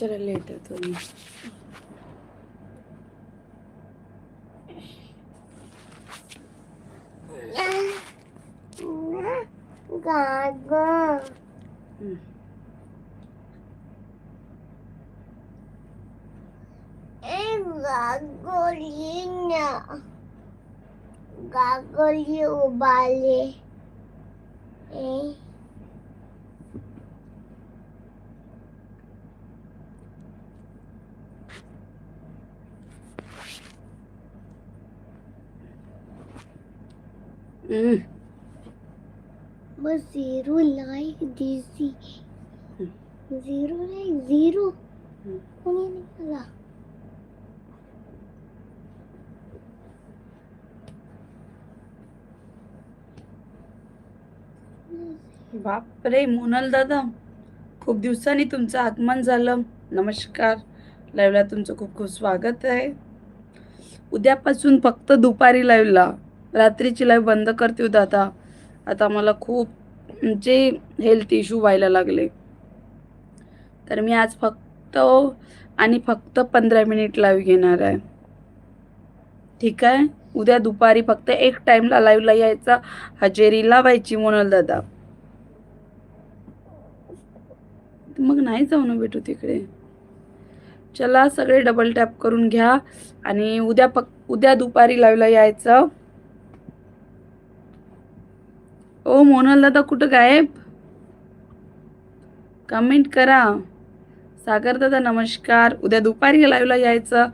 चला लेट होतो मी गागो हम्म. ए? हम्म. बस झिरो लाईक दिसी झिरो लाईक झिरो हम्म. कोणी निघाला बापरे मोनल दादा. खूप दिवसांनी तुमचं आगमन झालं. नमस्कार. लाईव्हला तुमचं खूप खूप स्वागत आहे. उद्यापासून फक्त दुपारी लाईव्हला. रात्रीची लाईफ बंद करते दादा आता. आता मला खूप म्हणजे हेल्थ इश्यू व्हायला लागले. तर मी आज फक्त आणि फक्त पंधरा मिनिट लाईव्ह घेणार आहे. ठीक आहे? उद्या दुपारी फक्त एक टाईमला लाईव्हला यायचा. हजेरी लावायची मोनल दादा. मग नाही जाऊ ना भेटू तिकडे. चला सगळे डबल टॅप करून घ्या. आणि उद्या फक्त उद्या दुपारी लाईव्हला यायचं. ओ मोनल दादा कुठं गायब? कमेंट करा. सागर दादा नमस्कार. उद्या दुपारी लाईव्हला यायचं.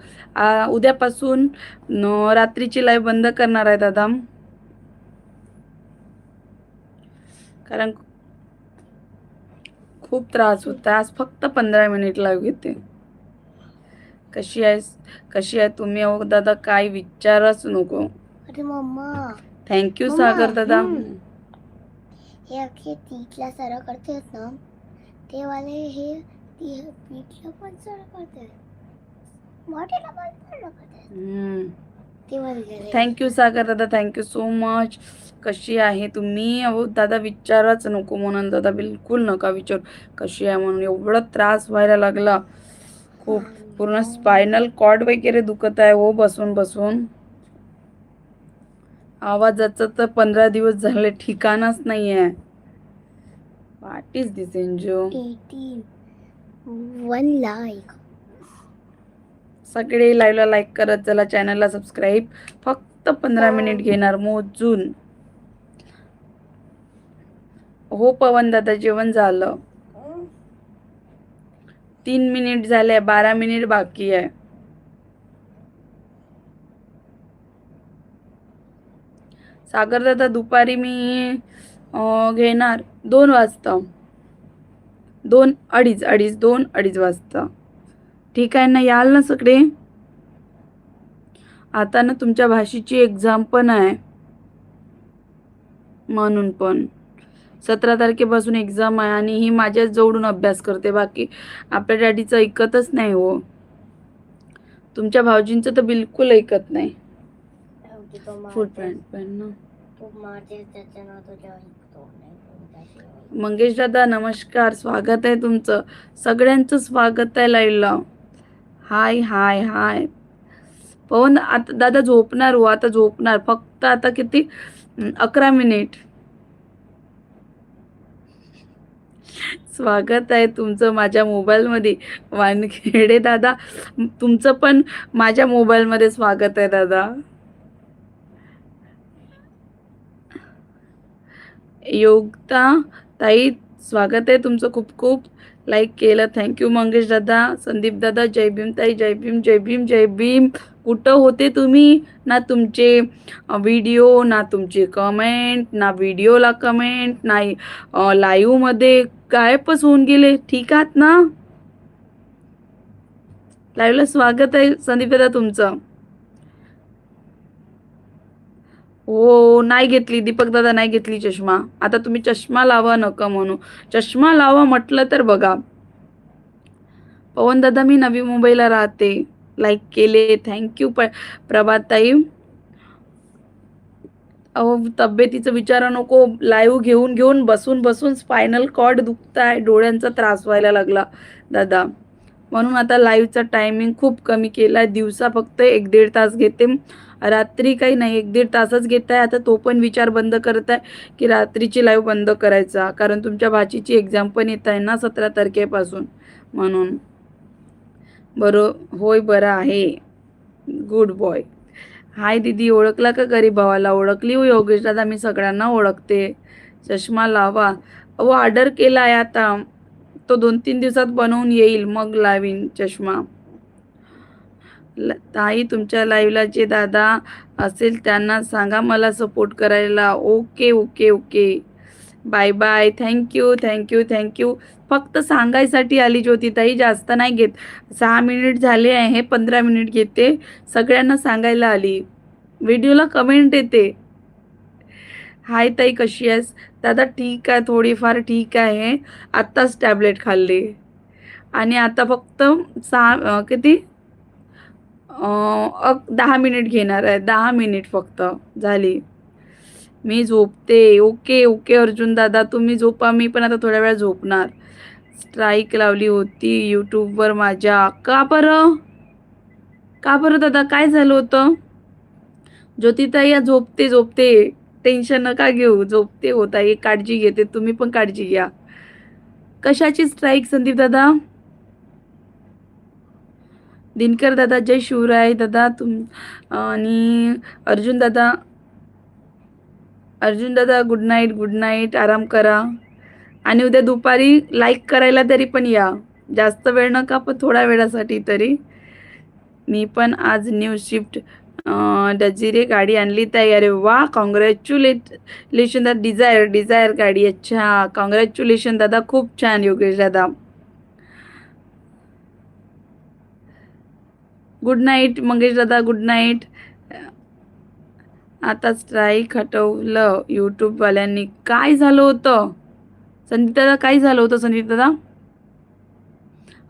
उद्यापासून न रात्रीची लाईव्ह बंद करणार आहे दादा. कारण खूप त्रास होता आज फक्त पंधरा मिनिट लाईव्ह घेते. कशी आहेस? कशी आहे तुम्ही? अहो दादा काय विचारच नको. थँक्यू सागर दादा. हे अखे तीतला सरळ करतेस ना? ते वाले हे ती पीठला पण सरळ करते मोठ्याला पण सरळ करते थँक्यू सागर दादा. थँक्यू सो मच कशी आहे तुम्ही? अहो दादा विचारच नको म्हणून. दादा बिलकुल नका विचारू. कशी आहे म्हणून? एवढा त्रास व्हायला लागला. खूप पूर्ण स्पायनल कॉर्ड वगैरे दुखत आहे हो बसून बसून. आवाजाचं तर पंधरा दिवस झाले ठिकाणच नाही आहे what is this eighteen. One like. सगळे लाईव्हला लाईक करत चला चॅनलला सबस्क्राईब. फक्त पंधरा मिनिट घेणार मोजून. हो पवन दादा जेवण झालं. तीन मिनिट झाले बारा मिनिट बाकी आहे. सागर दादा दुपारी मी घेणार दोन वाजता. दोन अडीच अडीच दोन अडीच वाजता. ठीक आहे ना? याल ना सगळे? आता ना तुमच्या भाषेची एक्झाम पण आहे. म्हणून पण. सतरा तारखेपासून एक्झाम आहे आणि ही माझ्याच जवळून अभ्यास करते. बाकी आपल्या डॅडीचं ऐकतच नाही हो. तुमच्या भाऊजींचं तर बिलकुल ऐकत नाही. फुल पॅन्ट पण ना. मंगेश दादा नमस्कार. स्वागत आहे तुमचं. सगळ्यांचं स्वागत आहे लाईव्हला. हाय हाय हाय. पवन आता दादा झोपणार हो आता झोपणार. फक्त आता किती? अकरा मिनिट. स्वागत आहे तुमचं माझ्या मोबाईलमध्ये. वानखेडे दादा तुमचं पण माझ्या मोबाईलमध्ये स्वागत आहे दादा. योगता ताई स्वागत आहे तुमचं खूप खूप. लाईक केलं. थँक्यू मंगेश दादा. संदीप दादा जय भीम ताई जय भीम जय भीम जय भीम. कुठं होते तुम्ही? ना तुमचे व्हिडिओ ना तुमचे कमेंट ना व्हिडिओला कमेंट नाही लाईव्हमध्ये गायबच होऊन गेले. ठीक आहात ना? लाईव्हला स्वागत आहे संदीप दादा तुमचं. हो नाही घेतली दीपक दादा नाही घेतली चष्मा. आता तुम्ही चष्मा लावा नका म्हणू. चष्मा लावा म्हटलं तर बघा. पवन दादा मी नवी मुंबईला राहते. लाईक केले थँक्यू प प्रभाताई. अहो तब्येतीचं विचारा नको. लाईव्ह घेऊन घेऊन बसून बसून स्पायनल कॉर्ड दुखताय. डोळ्यांचा त्रास व्हायला लागला दादा. म्हणून आता लाईव्हचा टायमिंग खूप कमी केला दिवसा फक्त एक दीड तास घेते. रात्री काही नाही एक दीड तासच घेत आहे आता तो पण विचार बंद करत आहे की रात्रीची लाईव्ह बंद करायचा. कारण तुमच्या भाचीची एक्झाम पण येत आहे ना सतरा तारखेपासून म्हणून. बरो होय बरं आहे. गुड बॉय हाय दीदी ओळखला का गरीब भावाला? ओळखली हो योगेश दादा मी सगळ्यांना ओळखते. चष्मा लावा. अहो ऑर्डर केला आहे आता. तो दोन तीन दिवसात बनवून येईल. मग लावीन चष्मा. ताई तुमच्या लाईव्हला जे दादा असेल त्यांना सांगा मला सपोर्ट करायला. Okay okay okay bye bye thank you thank you thank you फक्त सांगायसाठी आली ज्योतिताई जास्त नाही घेत. सहा मिनिट झाले आहे पंधरा मिनिट घेते. सगळ्यांना सांगायला आली. व्हिडिओला कमेंट येते. हाय ताई कशी आहेस? दादा ठीक आहे थोडीफार ठीक आहे. आत्ताच टॅबलेट खाल्ली. आणि आता फक्त सहा किती? दहा मिनिट घेणार आहे. दहा मिनिट फक्त झाली. मी झोपते. ओके ओके अर्जुन दादा तुम्ही झोपा. मी पण आता थोड्या वेळा झोपणार. स्ट्राईक लावली होती यूट्यूबवर माझ्या. का बरं? का बरं दादा? काय झालं होतं? ज्योतिताई या झोपते झोपते. टेन्शन नका घेऊ. झोपते होता एक काळजी घेते. तुम्ही पण काळजी घ्या. कशाची स्ट्राईक संदीप दादा? दिनकर दादा जय शिवराय दादा तुम आणि अर्जुन दादा. अर्जुन दादा गुड नाईट गुड नाईट आराम करा. आणि उद्या दुपारी लाईक करायला तरी पण या. जास्त वेळ नका पण थोड्या वेळासाठी तरी. मी पण आज न्यू शिफ्ट डजिरे गाडी आणली ताई. अरे वा कॉंग्रॅच्युलेशन दादा डिझायर डिझायर गाडी. अच्छा कॉंग्रॅच्युलेशन दादा खूप छान योगेश दादा. गुड नाईट मंगेश दादा गुड नाईट आता स्ट्राईक हटवलं यूट्यूबवाल्यांनी काय झालं होतं? संदीप दादा काय झालं होतं संदीप दादा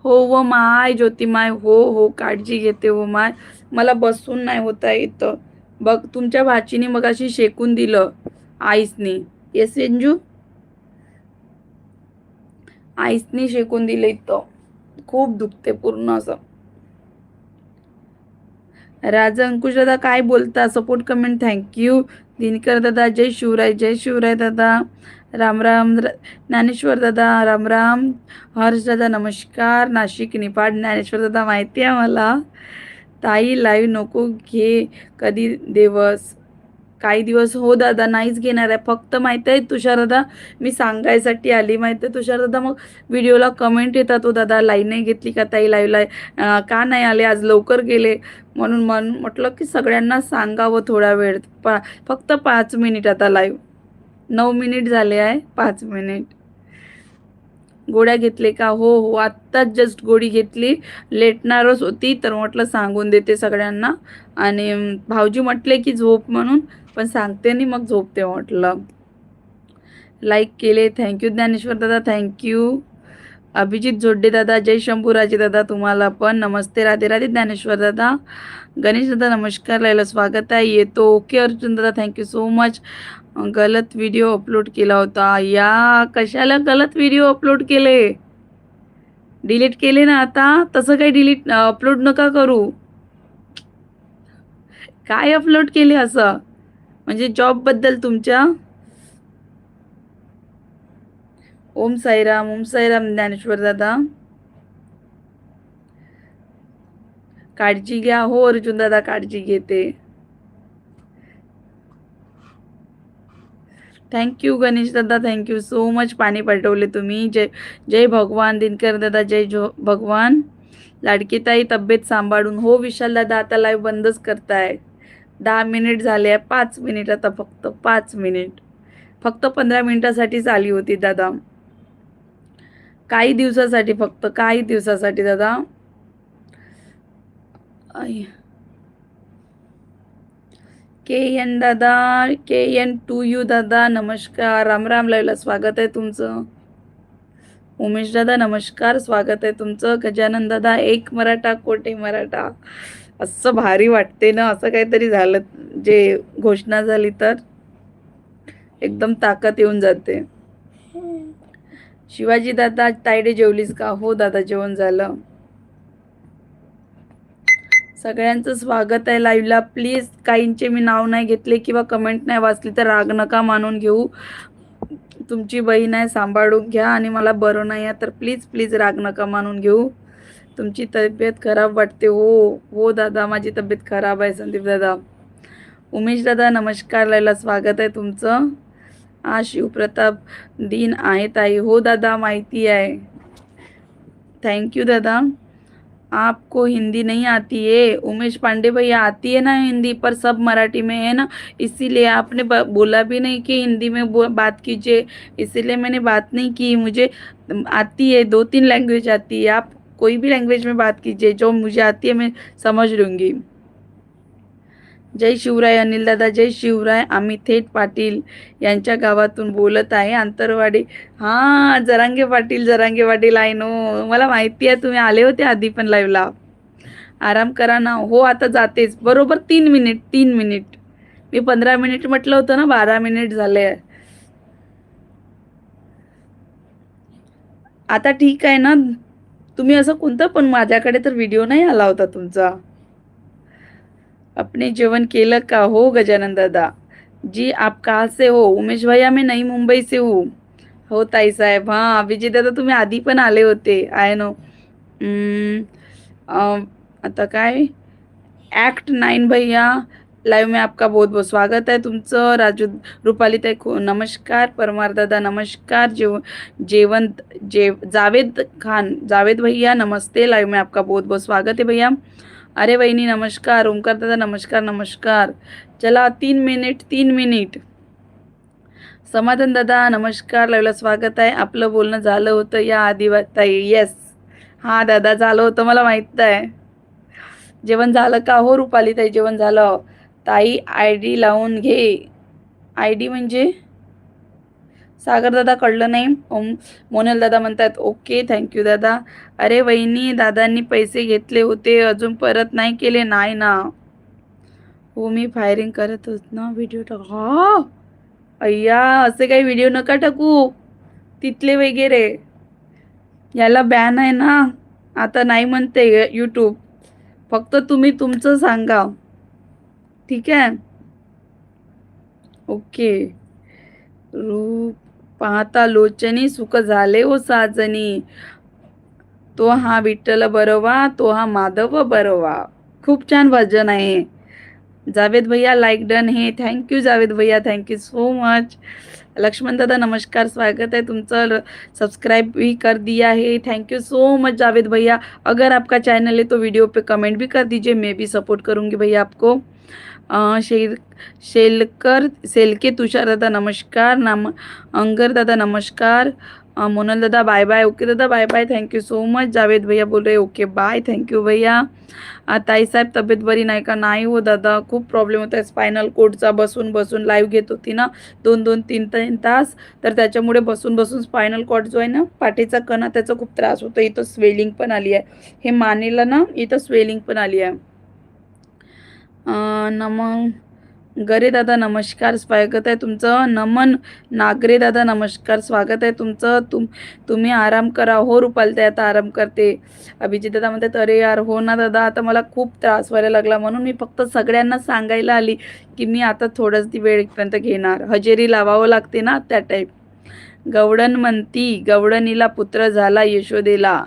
हो व माय ज्योतिमाय हो हो काळजी घेते हो माय. मला बसून नाही होता येतं. बघ तुमच्या भाचीने मग अशी शेकून दिलं आईसनी. येस अंजू आईसनी शेकून दिलं इथं. खूप दुखते पूर्ण असं. राजा अंकुश दादा काय बोलता? सपोर्ट कमेंट थँक्यू दिनकर दादा जय शिवराय जय शिवराय दादा. राम राम र- ज्ञानेश्वर दादा राम राम. हर्ष दादा नमस्कार. नाशिक निपाड ज्ञानेश्वर दादा माहिती आहे मला ताई लाईव्ह नको घे. कधी देवस? काही दिवस हो दादा नाहीच घेणार आहे. फक्त माहिती आहे तुषार दादा मी सांगायसाठी आली. माहिती आहे तुषार दादा मग व्हिडिओला कमेंट येतात हो दादा लाईव्ह नाही घेतली का ताई? लाईव्हला का नाही आले? आज लवकर गेले. म्हणून मन म्हटलं की सगळ्यांना सांगावं थोडा वेळ. पा फक्त पाच मिनिट आता लाईव्ह नऊ मिनिट झाले आहे पाच मिनिट गोळ्या घेतले का? हो हो आत्ताच जस्ट गोळी घेतली. लेटणारच होती तर म्हटलं सांगून देते सगळ्यांना. आणि भाऊजी म्हटले की झोप म्हणून पण सांगते आणि मग झोपते म्हटलं. लाईक केले. थँक्यू ज्ञानेश्वर दादा. थँक्यू अभिजित जोड्डे दादा. जय शंभूराजे दादा तुम्हाला पण. नमस्ते. राधे राधे. ज्ञानेश्वर दादा. गणेश दादा नमस्कार. लायला स्वागत आहे. येतो. ओके अर्जुन दादा. थँक्यू सो मच गलत व्हिडिओ अपलोड केला होता. या कशाला गलत व्हिडिओ अपलोड केले? डिलीट केले ना आता? तसं काही डिलीट अपलोड नका करू. काय अपलोड केले असं? म्हणजे जॉबबद्दल तुमच्या ओम साईराम ओम साईराम ज्ञानेश्वर दादा. काळजी घ्या हो अर्जुन दादा काळजी घेते. थँक्यू गणेश दादा थँक्यू सो मच पाणी पाठवले तुम्ही. जय जय भगवान दिनकर दादा जय जो भगवान. लाडकी ताई तब्येत सांभाळून. हो विशाल दादा आता लाईव्ह बंदच करताय दहा मिनिट झाले आहे पाच मिनिट आता फक्त पाच मिनिट. फक्त पंधरा मिनिटासाठीच आली होती दादा. काही दिवसासाठी फक्त काही दिवसासाठी दादा. के एन दादा के एन टू यू दादा नमस्कार. राम राम लाईव्हला स्वागत आहे तुमचं. उमेश दादा नमस्कार. स्वागत आहे तुमचं. गजानन दादा एक मराठा कोटे मराठा? असं भारी वाटते ना असं काहीतरी झालं जे घोषणा झाली तर एकदम ताकद येऊन जाते. शिवाजी दादा तायडे जेवलीस का? हो दादा जेवण झालं. सगळ्यांचं स्वागत आहे लाईव्हला प्लीज काहींचे मी नाव नाही घेतले किंवा कमेंट नाही वाचली तर राग नका मानून घेऊ. तुमची बहीण आहे सांभाळून घ्या आणि मला बरं नाही आहे तर प्लीज प्लीज राग नका मानून घेऊ. तुमची तब्येत खराब वाटते. हो हो दादा माझी तब्येत खराब आहे संदीप दादा. उमेश दादा नमस्कार लयला स्वागत आहे तुमचं. आज शिवप्रताप दिन आहे ताई. हो दादा माहिती आहे. थैंक यू दादा. आपको हिंदी नहीं आती है. उमेश पांडे भैया आती है ना हिंदी? पर सब मराठी में है ना? इसीलिए आपने बोला भी नहीं कि हिंदी में बो- बात कीजिए. इसीलिए मैंने बात नहीं की. मुझे आती है दो तीन लैंग्वेज आती है. आप कोई भी लैंग्वेज में बात कीजिए जो मुझे आती है मैं समझ लूँगी। जय शिवराय अनिल दादा जय शिवराय आम्ही थेट पाटील यांच्या गावातून बोलत आहे आंतरवाडी हां जरांगे पाटील जरांगे पाटील आहे नो. मला माहिती आहे तुम्ही आले होते आधी पण लाईव्हला आराम करा ना. हो आता जातेच. बरोबर तीन मिनिट तीन मिनिट मी पंधरा मिनिट म्हटलं होतं ना बारा मिनिट झाले. आता ठीक आहे ना? तुम्ही असं कोणतं पण माझ्याकडे तर व्हिडिओ नाही आला होता तुमचा. अपने जेवण केलं का हो गजानन दादा? जी आप कहाँ से हो? उमेश भैया मी नई मुंबई से हो। हो ताई साहेब हां विजय दादा तुम्ही आधी पण आले होते आय नो आता काय? ॲक्ट नाईन भैया लाईव्ह में आपका बहुत बहुत स्वागत आहे तुमचं राजू रुपाली ताई खो नमस्कार परमार दादा नमस्कार जेव जेवंत जे जावेद खान जावेद भैया नमस्ते। लाईव्ह में आपका बहुत बहुत स्वागत है भैया। अरे वहिनी नमस्कार ओमकार दादा नमस्कार नमस्कार। चला तीन मिनिट तीन मिनिट। समाधान दादा नमस्कार लाईव्हला स्वागत आहे। आपलं बोलणं झालं होतं या आदिवासी येस हां दादा झालं होतं मला माहीत आहे. जेवण झालं का हो रुपाली ताई? जेवण झालं. ताई आय डी लावून घे. आय डी म्हणजे? सागर दादा कळलं नाही. ओम मोनल दादा म्हणतात ओके थँक्यू दादा. अरे वहिनी दादांनी पैसे घेतले होते अजून परत नाही केले. नाही ना. हो मी फायरिंग करत होत ना व्हिडिओ टाका हा? अय्या असे काही व्हिडिओ नका टाकू. तिथले वगैरे. याला बॅन आहे ना. आता नाही म्हणते यूट्यूब फक्त तुम्ही तुमचं सांगा. ठीक आहे ओके. रूप पाहता लोचनी सुख झाले हो साजनी. तो हा विठ्ठल बरोवा तो हा माधव बरोवा. खूप छान भजन आहे. जावेद भैया लाईक डन हे. थैंक यू जावेद भैया. Thank you so much Lakshman दादा नमस्कार. स्वागत है तुमचं. सब्सक्राइब भी कर दिया है. Thank you so much Javed भैया. अगर आपका चैनल है तो वीडियो पे कमेंट भी कर दीजिए. मैं भी सपोर्ट करूँगी भैया आपको. शेल शेर शेलकर सेलके तुषार दादा नमस्कार नाम अंगर दादा नमस्कार मोनल दादा बाय बाय ओके दादा bye bye thank you so much. Javed भैया बोल रहे ओके बाय थँक्यू भैया. ताई साहेब तब्येत बरी नाही का? नाही हो दादा खूप प्रॉब्लेम होता स्पायनल कोडचा बसून बसून लाईव्ह घेत होती ना दोन दोन तीन तीन तास. तर त्याच्यामुळे बसून बसून स्पायनल कॉड जो आहे ना पाठीचा कणा त्याचा खूप त्रास होतो इथं स्वेलिंग पण आली आहे. हे मानेला ना इथं स्वेलिंग पण आली आहे. नम गरे दादा नमस्कार. स्वागत आहे तुमचं. नमन. नागरे दादा नमस्कार. स्वागत आहे तुमचं. तुम तुम्ही आराम करा. हो रुपाल आता आराम करते. अभिजित दादा म्हणतात अरे यार हो ना दादा. आता मला खूप त्रास व्हायला लागला. म्हणून मी फक्त सगळ्यांना सांगायला आली की मी आता थोडंच ती वेळपर्यंत घेणार. हजेरी लावावं लागते ना त्या टाईप गवडण म्हणती गवडणीला पुत्र झाला यशोदेला.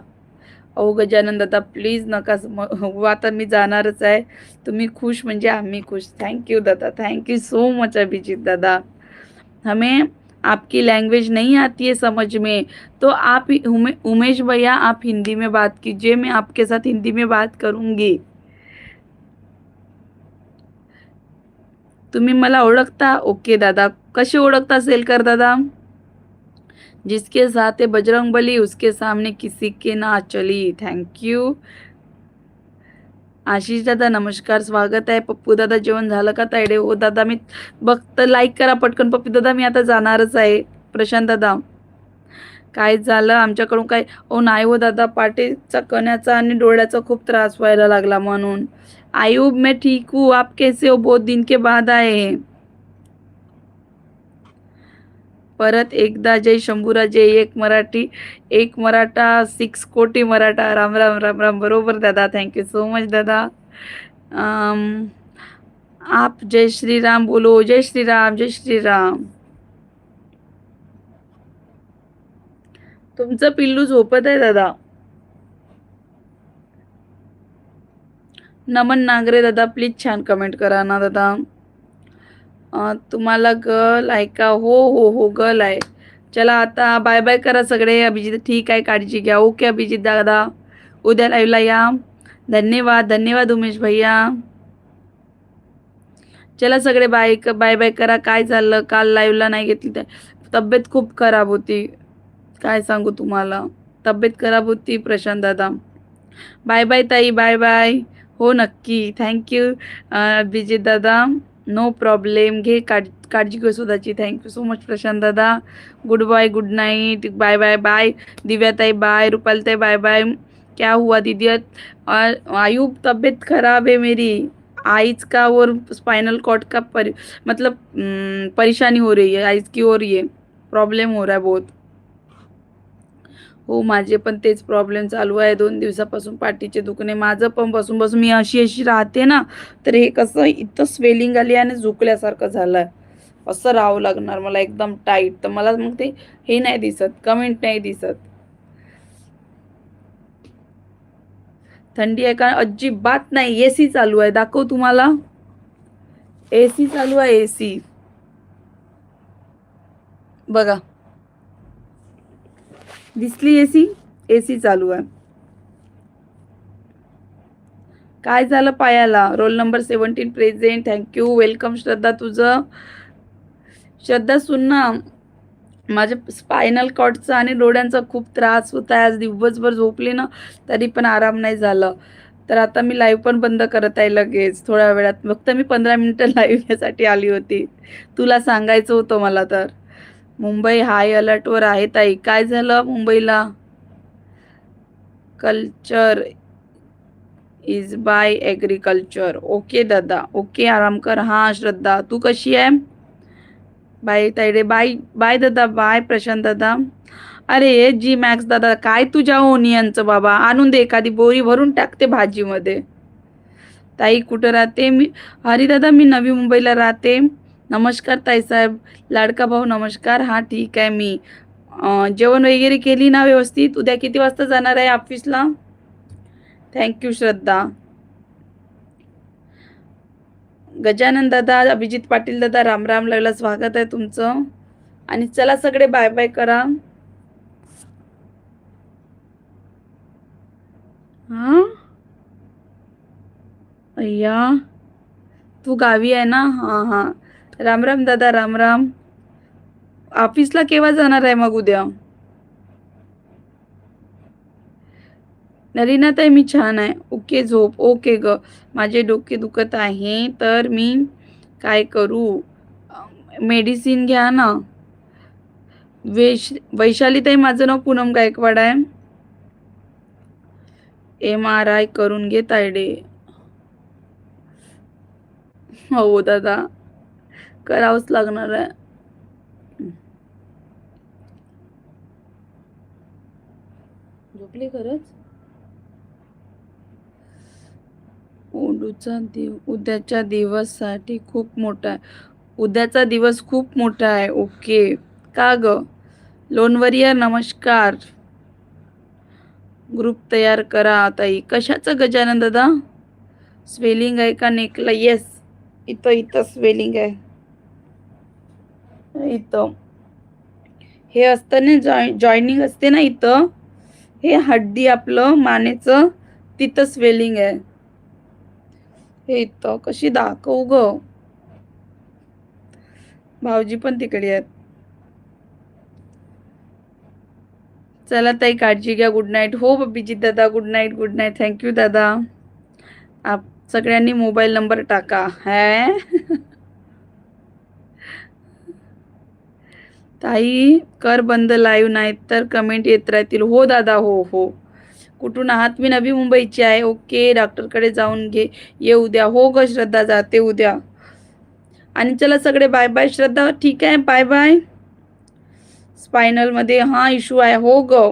अहो गजानन दादा प्लीज नका मग हो आता मी जाणारच आहे. तुम्ही खुश म्हणजे आम्ही खुश. थँक्यू दादा. Thank you so much Abhijeet दादा. हमें आपकी लैंग्वेज नहीं आती है समझ में. तो आप उमे, उमेश भैया आप हिंदी में बात कीजिए मैं आपके साथ हिंदी में बात करूंगी. तुम्ही मला ओळखता? ओके दादा. कसे ओळखता सेलकर दादा? जिसके साथ है बजरंग बली उसके सामने किसी के ना चली। थँक यू आशिष दादा नमस्कार स्वागत आहे. पप्पू दादा जेवण झालं का तायडे हो दादा मी बघत लाईक करा पटकन. पप्पू दादा मी आता जाणारच आहे. प्रशांत दादा काय झालं? आमच्याकडून काय? ओ नाही हो दादा पाठीचा कण्याचा आणि डोळ्याचा खूप त्रास व्हायला लागला म्हणून. आयुब मैं ठीक हूँ. आप कैसे हो? बहुत दिन के बाद आए हैं. परत एकदा जय शंभूरा जय एक मराठी एक मराठा सिक्स कोटी मराठा राम राम राम राम बरोबर दादा थँक्यू सो मच दादा. आप जय श्री राम बोलो जय श्री राम जय श्री राम तुमचं पिल्लू झोपत आहे दादा. नमन नागरे दादा प्लीज छान कमेंट करा ना दादा. तुम्हाला गर्ल आहे का हो हो हो गर्ल आहे चला आता बाय बाय करा सगळे. अभिजित ठीक आहे काळजी घ्या. ओके अभिजित दादा. उद्या लाईव्हला या. धन्यवाद धन्यवाद उमेश भैया. चला सगळे बाय बाय बाय करा. काय झालं? काल लाईव्हला नाही घेतली तर तब्येत खूप खराब होती. काय सांगू तुम्हाला? तब्येत खराब होती प्रशांत दादा. बाय बाय ताई. Bye bye. हो नक्की. थँक्यू अभिजित दादा. नो प्रॉब्लेम घे काळ काळजी घे स्वतःची थँक्यू सो मच प्रशांत दादा. Good bye good night bye bye bye दिव्याताई bye रुपालताई बाय बाय क्या हुआ दीदी? और आयुब तबीयत खराब है मेरी. आइज़ का और स्पाइनल कॉर्ड का पर, मतलब परेशानी हो रही है. आइज़ की हो रही है. प्रॉब्लेम हो रहा है बहुत. हो माझे पण तेच प्रॉब्लेम चालू आहे. दोन दिवसापासून पाठीचे दुखणे माझं पण बसून बसून मी अशी अशी राहते ना तर हे कसं इथं स्वेलिंग आली आणि झुकल्यासारखं झालं असं राहावं लागणार मला एकदम टाईट तर मला मग ते हे नाही दिसत कमेंट नाही दिसत. थंडी आहे का? अजिबात नाही. ए सी चालू आहे. दाखव तुम्हाला. ए सी चालू आहे ए सी. बघा. दिसली ए सी ए सी चालू आहे. काय झालं पायाला? Roll number seventeen present thank you welcome Shraddha तुझं. श्रद्धा सुन ना. माझ्या स्पायनल कॉटचा आणि डोळ्यांचा खूप त्रास होता आहे. आज दिवसभर झोपले ना तरी पण आराम नाही झालं. तर आता मी लाईव्ह पण बंद करत आहे लगेच. थोड्या वेळात. फक्त मी पंधरा मिनटं लाईव्ह यासाठी आली होती. तुला सांगायचं होतं मला तर. मुंबई हाय अलर्टवर आहे ताई. काय झालं मुंबईला? Culture is by agriculture okay दादा. ओके आराम कर. हां श्रद्धा. तू कशी आहे? बाय ताईडे बाय बाय दादा. बाय प्रशांत दादा. अरे जी मॅक्स दादा काय तुझ्या ओनियनचं बाबा? आणून दे एखादी बोरी भरून टाकते भाजीमध्ये. ताई कुठं राहते मी? हरी दादा मी नवी मुंबईला राहते. नमस्कार ताईसाहेब लाडका भाऊ नमस्कार. हां ठीक आहे मी. जेवण वगैरे केली ना व्यवस्थित? उद्या किती वाजता जाणार आहे ऑफिसला थँक्यू श्रद्धा. गजानन दादा अभिजित पाटील दादा राम राम लागला. स्वागत आहे तुमचं. आणि चला सगळे बाय बाय करा. हा? अय्या. तू गावी आहे ना? हां हां. राम राम दादा राम राम. ऑफिसला केव्हा जाणार आहे मग उद्या? नलिनाताई मी छान आहे. ओके झोप. ओके ग. माझे डोके दुखत आहे तर मी काय करू? मेडिसिन घ्या ना. वेश वैशालीताई माझं नाव पूनम गायकवाड आहे. एम आर आय करून घे तायडे. हो दादा. करावंच लागणार आहे. झोपली खरंच? ओडूचा दिव उद्याच्या दिवससाठी खूप मोठा आहे. उद्याचा दिवस खूप मोठा आहे. ओके. का ग? लोणवरिया नमस्कार. ग्रुप तयार करा ताई. कशाचं गजानन दादा? स्वेलिंग आहे का नेकला? येस इथं इथं स्वेलिंग आहे. इथं. हे असतं ना जॉय जॉईनिंग असते ना इथं. हे हड्डी आपलं मानेचं तिथं स्वेलिंग आहे. हे इथं कशी दाखवू ग? भाऊजी पण तिकडे आहेत. चला ताई काळजी घ्या. गुड नाईट हो बबीजी दादा good night good night thank you दादा. आप सगळ्यांनी मोबाईल नंबर टाका. हॅ? ताई कर बंद लाईव्ह नाही तर कमेंट येत राहतील. हो दादा हो हो. कुठून आहात? मी नवी मुंबईची आहे. ओके डॉक्टरकडे जाऊन घे. ये उद्या हो ग श्रद्धा जाते उद्या आणि चला सगळे बाय बाय श्रद्धा ठीक आहे? बाय बाय स्पायनलमध्ये हा इश्यू आहे. हो ग.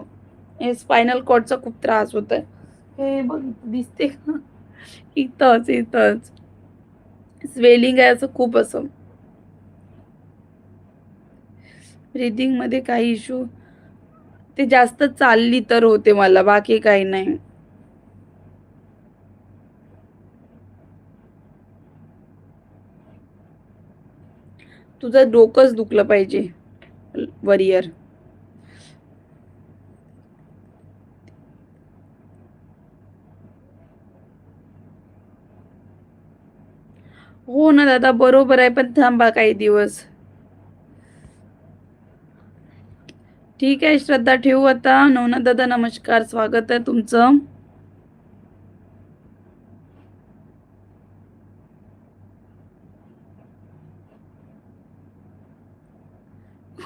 हे स्पायनल कॉडचा खूप त्रास होत आहे हे बघ दिसते का? इथंच इथंच. स्वेलिंग आहे असं खूप असं. ब्रिदिंगमध्ये काही इशू ते जास्त चालली तर होते मला बाकी काही नाही. तुझं डोकंच दुखलं पाहिजे वरियर हो ना दादा बरोबर आहे पण थांबा काही दिवस. ठीक आहे श्रद्धा ठेवू आता. नवनाथ दादा नमस्कार. स्वागत आहे तुमचं.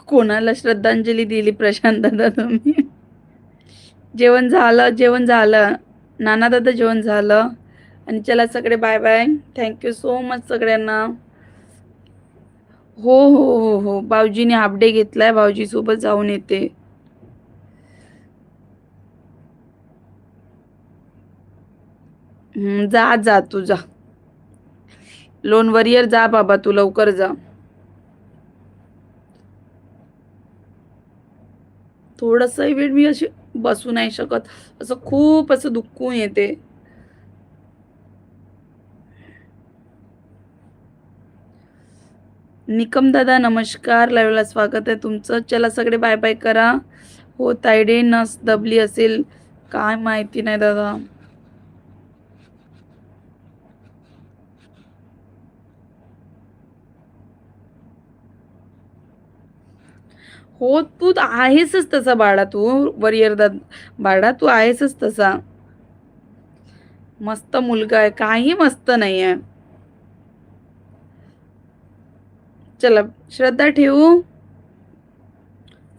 कोणाला श्रद्धांजली दिली प्रशांत दादा तुम्ही? जेवण झालं जेवण झालं. नाना दादा जेवण झालं. आणि चला सगळे bye bye. Thank you so much सगळ्यांना. हो हो हो हो. भाऊजीने हाफ डे घेतलाय. भाऊजी सोबत जाऊन येते. जा जा तू जा. लोन वरियर जा बाबा तू लवकर जा. थोडंसं वेळ मी अशी बसू नाही शकत. असं खूप असं दुखून येते. निकम दादा नमस्कार. लाईव्हला स्वागत आहे तुमचं. चला सगळे बाय बाय करा. हो तायडे नस दबली असेल. काय माहिती नाही दादा. हो तू आहेसच तसा बाळा तू. वरियर दा बाळा तू आहेसच तसा. मस्त मुलगा आहे. काही मस्त नाही आहे चला श्रद्धा ठेवू?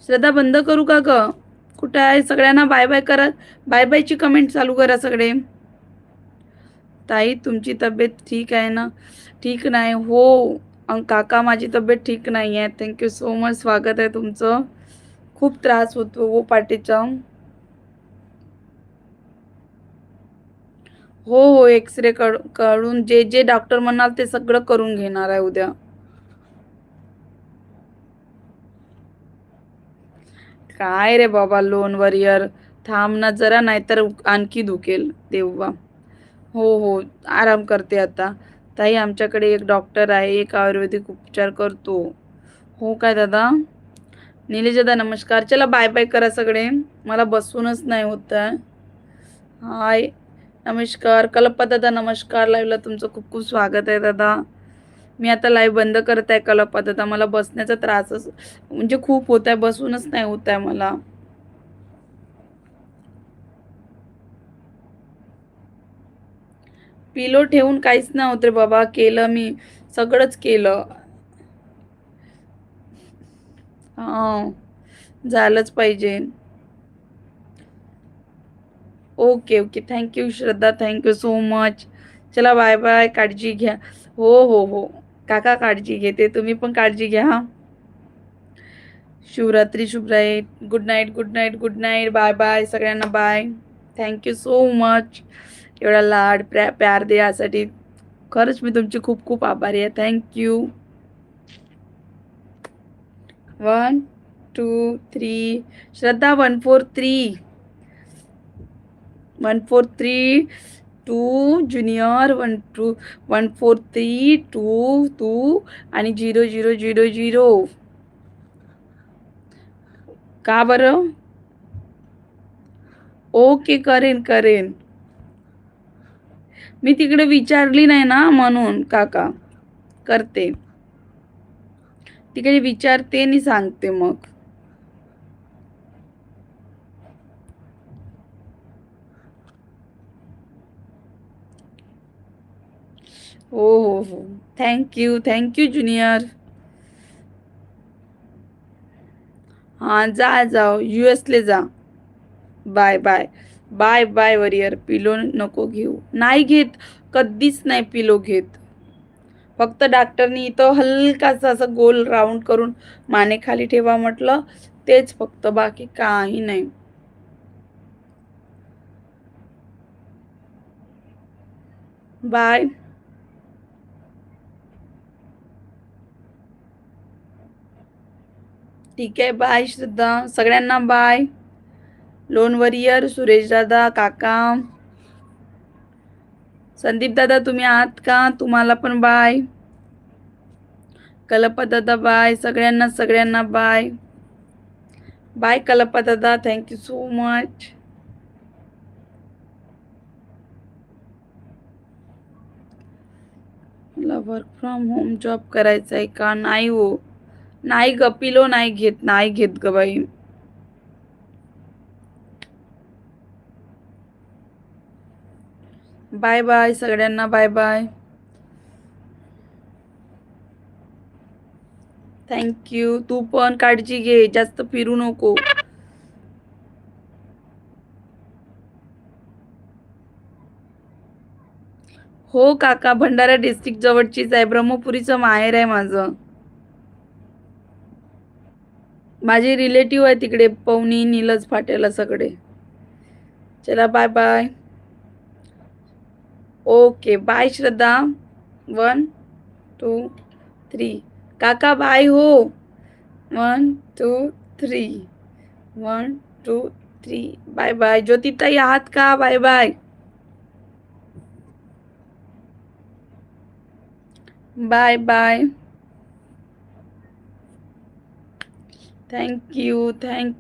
श्रद्धा बंद करू का ग? कुठे आहे? सगळ्यांना बाय बाय करा. बाय बायची कमेंट चालू करा सगळे. ताई तुमची तब्येत ठीक आहे ना? ठीक नाही. हो काका माझी तब्येत ठीक नाही आहे. थँक्यू सो मच स्वागत आहे तुमचं. खूप त्रास होतो हो पाठीचा. हो हो एक्सरे काढून जे जे डॉक्टर म्हणाल ते सगळं करून घेणार आहे उद्या. काय रे बाबा लोन वरियर थांब ना जरा नाहीतर आणखी दुखेल तेव्हा. हो हो आराम करते आता. ताई आमच्याकडे एक डॉक्टर आहे एक आयुर्वेदिक उपचार करतो. हो काय दादा? निलेश दादा नमस्कार. चला बाय बाय करा सगळे. मला बसूनच नाही होत आहे. हाय नमस्कार. कल्पा दादा नमस्कार लाईव्हला तुमचं खूप खूप स्वागत आहे दादा. मी आता लाईव्ह बंद करत आहे कल्पा आता मला बसण्याचा त्रासच म्हणजे खूप होत आहे बसूनच नाही होत आहे मला. पिलो ठेवून काहीच नाही होत रे बाबा केलं मी सगळंच केलं. हा झालंच पाहिजे. Okay okay thank you Shraddha. Thank you so much चला बाय बाय काळजी घ्या. हो हो हो. काका काळजी घेते तुम्ही पण काळजी घ्या हा. Shivratri शुभराई good night good night good night bye bye सगळ्यांना bye thank you so much एवढा लाड प्या प्यार दे यासाठी खरंच मी तुमची खूप खूप आभारी आहे. Thank you one two three Shraddha one four three one four three two junior one two one four three two two आणि झिरो झिरो झिरो झिरो. का बरं? ओके करेन करेन. मी तिकडे विचारली नाही ना म्हणून काका. करते. तिकडे विचारते आणि सांगते मग. हो हो हो. थँक्यू थँक्यू ज्युनियर हां जा जाओ यू एसले जा. बाय बाय बाय बाय वरियर पिलो नको घेऊ. नाही घेत. कधीच नाही पिलो घेत. फक्त डॉक्टरनी इथं हलकासा असं गोल राऊंड करून मानेखाली ठेवा म्हटलं. तेच फक्त बाकी काही नाही. बाय ठीक आहे बाय श्रद्धा. सगळ्यांना bye loan warrior Suresh Dada काका. संदीप दादा तुम्ही आहात का? तुम्हाला पण बाय कलपदादा बाय सगळ्यांना सगळ्यांना बाय बाय कलपा दादा. थँक्यू सो मच मला वर्क फ्रॉम होम जॉब करायचा आहे का? नाही हो. नाही ग पिलो नाही घेत नाही घेत ग बाई. बाय बाय सगळ्यांना बाय बाय. थँक्यू तू पण काळजी घे जास्त फिरू नको. हो काका भंडारा डिस्ट्रिक्ट जवळचीच आहे ब्रह्मपुरीचं माहेर आहे माझं. माझे रिलेटिव्ह आहे तिकडे पवनी नीलज फाटेला सगळे. चला bye bye okay bye Shraddha. One two three काका बाय हो. One two three one two three bye bye ज्योतिताई आहात का? Bye bye bye bye thank you thank